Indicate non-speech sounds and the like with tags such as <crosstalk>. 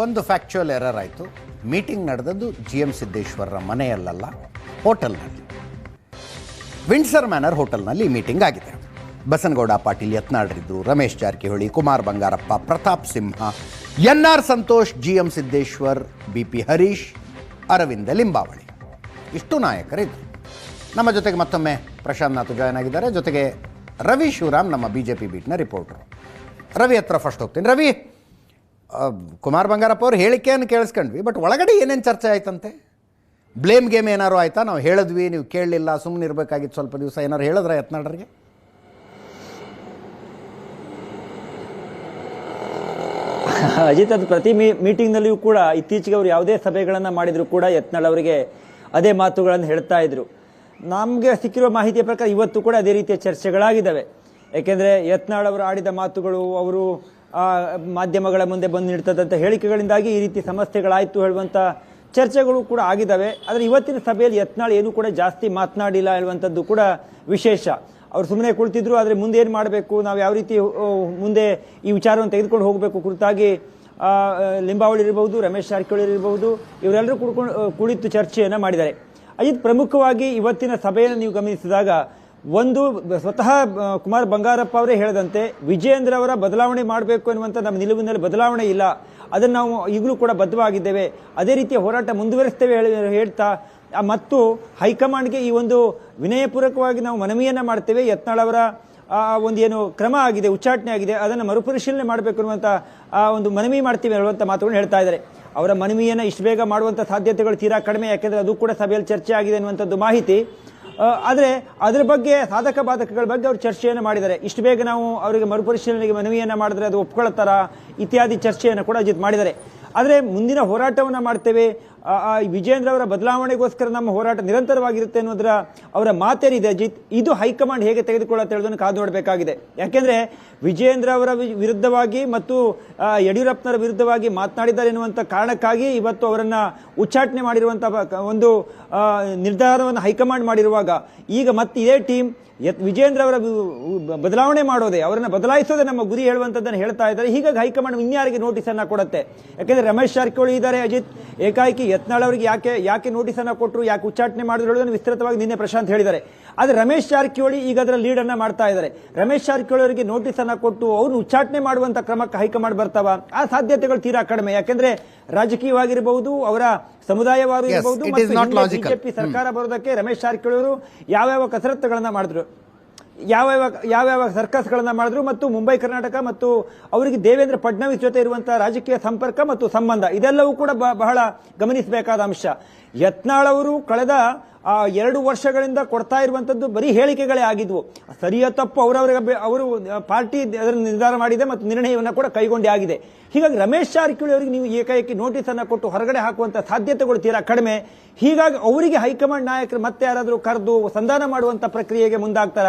ಒಂದು factual error ಆಯಿತು. Meeting ನಡೆದದ್ದು ಜಿ ಎಂ ಸಿದ್ದೇಶ್ವರರ ಮನೆಯಲ್ಲ ಹೋಟೆಲ್ನಲ್ಲಿ. ವಿಂಡ್ಸರ್ ಮ್ಯಾನರ್ ಹೋಟೆಲ್ನಲ್ಲಿ ಮೀಟಿಂಗ್ ಆಗಿದೆ. Basanagouda Patil ಯತ್ನಾಳ್ರಿದ್ರು, Ramesh Jarkiholi, Kumar Bangarappa, Pratap Simha N R Santosh G M Siddeshwar B P Harish, Aravind Limbavali. ಇಷ್ಟು ನಾಯಕರಿದ್ದರು ನಮ್ಮ ಜೊತೆಗೆ ಮತ್ತೊಮ್ಮೆ ಪ್ರಶಾಂತ್ ನಾಥ್ ಜಾಯ್ನ್ ಆಗಿದ್ದಾರೆ. ಜೊತೆಗೆ ರವಿ ಶಿವರಾಮ್, ನಮ್ಮ ಬಿ ಜೆ ಪಿ ಬೀಟ್ನ ರಿಪೋರ್ಟ್ರು ರವಿ ಹತ್ರ ಫಸ್ಟ್ ಹೋಗ್ತೀನಿ. ರವಿ ಕುಮಾರ್ ಬಂಗಾರಪ್ಪ ಅವ್ರು ಹೇಳಿಕೆಯನ್ನು ಕೇಳಿಸ್ಕೊಂಡ್ವಿ ಬಟ್ ಒಳಗಡೆ ಏನೇನು ಚರ್ಚೆ ಆಯ್ತಂತೆ? ಬ್ಲೇಮ್ ಗೇಮ್ ಏನಾರು ಆಯ್ತಾ? ನಾವು ಹೇಳಿದ್ವಿ, ನೀವು ಕೇಳಲಿಲ್ಲ ಸುಮ್ಮನೆ ಇರಬೇಕಾಗಿತ್ತು ಸ್ವಲ್ಪ ದಿವಸ. ಏನಾದ್ರು ಹೇಳಿದ್ರೆ ಯತ್ನಾಳ್ರಿಗೆ? <laughs> ಅಜಿತ್, ಅದು ಪ್ರತಿ ಮೀ ಮೀಟಿಂಗ್ನಲ್ಲಿಯೂ ಕೂಡ ಇತ್ತೀಚೆಗೆ ಅವರು ಯಾವುದೇ ಸಭೆಗಳನ್ನು ಮಾಡಿದರೂ ಕೂಡ ಯತ್ನಾಳ್ ಅವರಿಗೆ ಅದೇ ಮಾತುಗಳನ್ನು ಹೇಳ್ತಾ ಇದ್ರು. ನಮಗೆ ಸಿಕ್ಕಿರುವ ಮಾಹಿತಿಯ ಪ್ರಕಾರ ಇವತ್ತು ಕೂಡ ಅದೇ ರೀತಿಯ ಚರ್ಚೆಗಳಾಗಿದ್ದಾವೆ. ಏಕೆಂದರೆ ಯತ್ನಾಳ್ ಅವರು ಆಡಿದ ಮಾತುಗಳು, ಅವರು ಮಾಧ್ಯಮಗಳ ಮುಂದೆ ಬಂದು ನಿಡ್ತದಂಥ ಹೇಳಿಕೆಗಳಿಂದಾಗಿ ಈ ರೀತಿ ಸಮಸ್ಯೆಗಳಾಯಿತು ಹೇಳುವಂಥ ಚರ್ಚೆಗಳು ಕೂಡ ಆಗಿದ್ದಾವೆ. ಆದರೆ ಇವತ್ತಿನ ಸಭೆಯಲ್ಲಿ ಯತ್ನಾಳ್ ಏನು ಕೂಡ ಜಾಸ್ತಿ ಮಾತನಾಡಿಲ್ಲ ಹೇಳುವಂಥದ್ದು ಕೂಡ ವಿಶೇಷ. ಅವ್ರು ಸುಮ್ಮನೆ ಕುಳಿತಿದ್ರು, ಆದರೆ ಮುಂದೆ ಏನು ಮಾಡಬೇಕು, ನಾವು ಯಾವ ರೀತಿ ಮುಂದೆ ಈ ವಿಚಾರವನ್ನು ತೆಗೆದುಕೊಂಡು ಹೋಗಬೇಕು ಕುರಿತಾಗಿ ಲಿಂಬಾವಳಿ ಇರಬಹುದು, ರಮೇಶ್ ಜಾರಕಿಹೊಳಿ ಇರಬಹುದು, ಇವರೆಲ್ಲರೂ ಕುಡ್ಕೊಂಡು, ಕುಳಿತು ಚರ್ಚೆಯನ್ನು ಮಾಡಿದ್ದಾರೆ. ಅಜಿತ್ ಪ್ರಮುಖವಾಗಿ ಇವತ್ತಿನ ಸಭೆಯನ್ನು ನೀವು ಗಮನಿಸಿದಾಗ ಒಂದು ಸ್ವತಃ ಕುಮಾರ್ ಬಂಗಾರಪ್ಪ ಅವರೇ ಹೇಳದಂತೆ, ವಿಜಯೇಂದ್ರ ಅವರ ಬದಲಾವಣೆ ಮಾಡಬೇಕು ಎನ್ನುವಂಥ ನಮ್ಮ ನಿಲುವಿನಲ್ಲಿ ಬದಲಾವಣೆ ಇಲ್ಲ. ಅದನ್ನು ನಾವು ಈಗಲೂ ಕೂಡ ಬದ್ಧವಾಗಿದ್ದೇವೆ. ಅದೇ ರೀತಿಯ ಹೋರಾಟ ಮುಂದುವರಿಸ್ತೇವೆ ಹೇಳಿ- ಹೇಳ್ತಾ ಮತ್ತು ಹೈಕಮಾಂಡ್ಗೆ ಈ ಒಂದು ವಿನಯಪೂರ್ವಕವಾಗಿ ನಾವು ಮನವಿಯನ್ನು ಮಾಡ್ತೇವೆ. ಯತ್ನಾಳ್ ಅವರ, ಆ, ಒಂದು ಏನು ಕ್ರಮ ಆಗಿದೆ, ಉಚ್ಚಾಟನೆ ಆಗಿದೆ, ಅದನ್ನು ಮರುಪರಿಶೀಲನೆ ಮಾಡಬೇಕು ಅನ್ನುವಂಥ ಆ, ಒಂದು ಮನವಿ ಮಾಡ್ತೀವಿ ಹೇಳುವಂಥ ಮಾತುಗಳನ್ನು ಹೇಳ್ತಾ ಇದ್ದಾರೆ. ಅವರ ಮನವಿಯನ್ನು ಇಷ್ಟು ಬೇಗ ಮಾಡುವಂಥ ಸಾಧ್ಯತೆಗಳು ತೀರಾ ಕಡಿಮೆ, ಯಾಕೆಂದರೆ ಅದು ಕೂಡ ಸಭೆಯಲ್ಲಿ ಚರ್ಚೆ ಆಗಿದೆ ಅನ್ನುವಂಥದ್ದು ಮಾಹಿತಿ. ಆದರೆ ಅದರ ಬಗ್ಗೆ ಸಾಧಕ ಬಾಧಕಗಳ ಬಗ್ಗೆ ಅವರು ಚರ್ಚೆಯನ್ನು ಮಾಡಿದ್ದಾರೆ. ಇಷ್ಟು ಬೇಗ ನಾವು ಅವರಿಗೆ ಮರುಪರಿಶೀಲನೆಗೆ ಮನವಿಯನ್ನು ಮಾಡಿದ್ರೆ ಅದು ಒಪ್ಕೊಳ್ತಾರಾ ಇತ್ಯಾದಿ ಚರ್ಚೆಯನ್ನು ಕೂಡ ಅಜಿತ್ ಮಾಡಿದ್ದಾರೆ. ಆದರೆ ಮುಂದಿನ ಹೋರಾಟವನ್ನು ಮಾಡ್ತೇವೆ. ಆ, ವಿಜೇಂದ್ರ ಅವರ ಬದಲಾವಣೆಗೋಸ್ಕರ ನಮ್ಮ ಹೋರಾಟ ನಿರಂತರವಾಗಿರುತ್ತೆ ಅನ್ನೋದ್ರ ಅವರ ಮಾತೇನಿದೆ ಅಜಿತ್? ಇದು ಹೈಕಮಾಂಡ್ ಹೇಗೆ ತೆಗೆದುಕೊಳ್ಳುತ್ತೆ ಹೇಳೋದನ್ನು ಕಾದು ನೋಡಬೇಕಾಗಿದೆ. ಯಾಕೆಂದ್ರೆ ವಿಜೇಂದ್ರ ಅವರ ವಿರುದ್ಧವಾಗಿ ಮತ್ತು ಯಡಿಯೂರಪ್ಪನವರ ವಿರುದ್ಧವಾಗಿ ಮಾತನಾಡಿದ್ದಾರೆ ಎನ್ನುವಂಥ ಕಾರಣಕ್ಕಾಗಿ ಇವತ್ತು ಅವರನ್ನ ಉಚ್ಚಾಟನೆ ಮಾಡಿರುವಂಥ ಒಂದು ನಿರ್ಧಾರವನ್ನು ಹೈಕಮಾಂಡ್ ಮಾಡಿರುವಾಗ ಈಗ ಮತ್ತೆ ಇದೇ ಟೀಮ್ ವಿಜೇಂದ್ರ ಅವರ ಬದಲಾವಣೆ ಮಾಡೋದೇ ಅವರನ್ನ ಬದಲಾಯಿಸೋದೇ ನಮ್ಮ ಗುರಿ ಹೇಳುವಂಥದ್ದನ್ನು ಹೇಳ್ತಾ ಇದ್ದಾರೆ. ಹೀಗಾಗಿ ಹೈಕಮಾಂಡ್ ಇನ್ಯಾರಿಗೆ ನೋಟಿಸ್ ಅನ್ನ ಕೊಡುತ್ತೆ? ಯಾಕೆಂದ್ರೆ ರಮೇಶ್ ಜಾರಕಿಹೊಳಿ ಇದ್ದಾರೆ ಅಜಿತ್. ಏಕಾಏಕಿ ಯತ್ನಾಳ್ ಅವರಿಗೆ ಯಾಕೆ ಯಾಕೆ ನೋಟಿಸ್ ಅನ್ನ ಕೊಟ್ಟರು ಯಾಕೆ ಉಚ್ಚಾಟನೆ ಮಾಡಿದ್ರು ಹೇಳೋದನ್ನು ವಿಸ್ತೃತವಾಗಿ ನಿನ್ನೆ ಪ್ರಶಾಂತ್ ಹೇಳಿದ್ದಾರೆ. ಆದ್ರೆ ರಮೇಶ್ ಜಾರಕಿಹೊಳಿ ಈಗ ಅದರ ಲೀಡ್ ಅನ್ನ ಮಾಡ್ತಾ ಇದ್ದಾರೆ. ರಮೇಶ್ ಜಾರಕಿಹೊಳಿ ಅವರಿಗೆ ನೋಟಿಸ್ ಅನ್ನ ಕೊಟ್ಟು ಅವ್ರು ಉಚ್ಚಾಟನೆ ಮಾಡುವಂತ ಕ್ರಮಕ್ಕೆ ಹೈಕಮಾಂಡ್ ಬರ್ತಾವ? ಆ ಸಾಧ್ಯತೆಗಳು ತೀರಾ ಕಡಿಮೆ. ಯಾಕೆಂದ್ರೆ ರಾಜಕೀಯವಾಗಿರಬಹುದು ಅವರ ಸಮುದಾಯವಾರು ಇರಬಹುದು. ಬಿಜೆಪಿ ಸರ್ಕಾರ ಬರೋದಕ್ಕೆ ರಮೇಶ್ ಜಾರಕಿಹೊಳಿ ಅವರು ಯಾವ್ಯಾವ ಕಸರತ್ತುಗಳನ್ನ ಮಾಡಿದ್ರು? ಯಾವ್ಯಾವ ಯಾವ ಸರ್ಕಸ್ಗಳನ್ನು ಮಾಡಿದ್ರು ಮತ್ತು ಮುಂಬೈ ಕರ್ನಾಟಕ ಮತ್ತು ಅವರಿಗೆ ದೇವೇಂದ್ರ ಫಡ್ನವೀಸ್ ಜೊತೆ ಇರುವಂತಹ ರಾಜಕೀಯ ಸಂಪರ್ಕ ಮತ್ತು ಸಂಬಂಧ ಇದೆಲ್ಲವೂ ಕೂಡ ಬಹಳ ಗಮನಿಸಬೇಕಾದ ಅಂಶ. ಯತ್ನಾಳ್ ಅವರು ಕಳೆದ ಆ, ಎರಡು ವರ್ಷಗಳಿಂದ ಕೊಡ್ತಾ ಇರುವಂತದ್ದು ಬರೀ ಹೇಳಿಕೆಗಳೇ ಆಗಿದ್ವು. ಸರಿಯ ತಪ್ಪು ಅವರವರಿಗೆ ಅವರು ಪಾರ್ಟಿ ಅದರ ನಿರ್ಧಾರ ಮಾಡಿದೆ ಮತ್ತು ನಿರ್ಣಯವನ್ನು ಕೂಡ ಕೈಗೊಂಡೇ ಆಗಿದೆ. ಹೀಗಾಗಿ ರಮೇಶ್ ಜಾರಕಿಹೊಳಿ ಅವರಿಗೆ ನೀವು ಏಕಾಏಕಿ ನೋಟಿಸ್ ಅನ್ನು ಕೊಟ್ಟು ಹೊರಗಡೆ ಹಾಕುವಂತ ಸಾಧ್ಯತೆಗಳು ತೀರಾ ಕಡಿಮೆ. ಹೀಗಾಗಿ ಅವರಿಗೆ ಹೈಕಮಾಂಡ್ ನಾಯಕರು ಮತ್ತೆ ಯಾರಾದರೂ ಕರೆದು ಸಂಧಾನ ಮಾಡುವಂತ ಪ್ರಕ್ರಿಯೆಗೆ ಮುಂದಾಗ್ತಾರ?